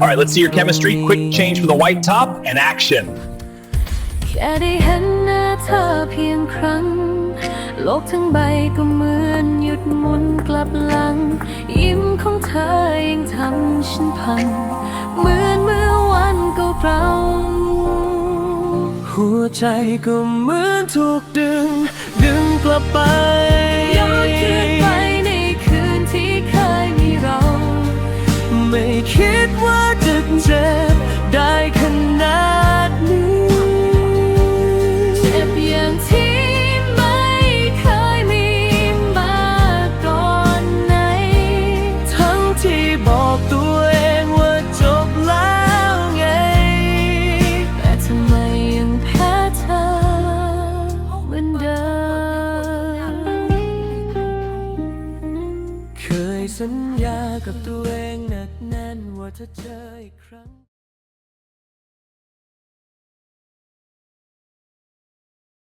All right, let's see your chemistry. Quick change from the white top and action. แค่ได้เห็นหน้าเธอเพียงครั้ง โลกทั้งใบก็เหมือนหยุดหมุนกลับหลัง ยิ้มของเธอยังทำฉันพัง เหมือนเมื่อวันก็เก่าหัวใจก็เหมือนถูกดึง ดึงกลับไป ดว่าจะเจ็บได้ขนาดนี้เจ็บอย่างที่ไม่เคยมีมาก่อนไหนทั้งที่บอกตัว สัญญากับตัวเองหนักแน่นว่าถ้าเจออีกครั้ง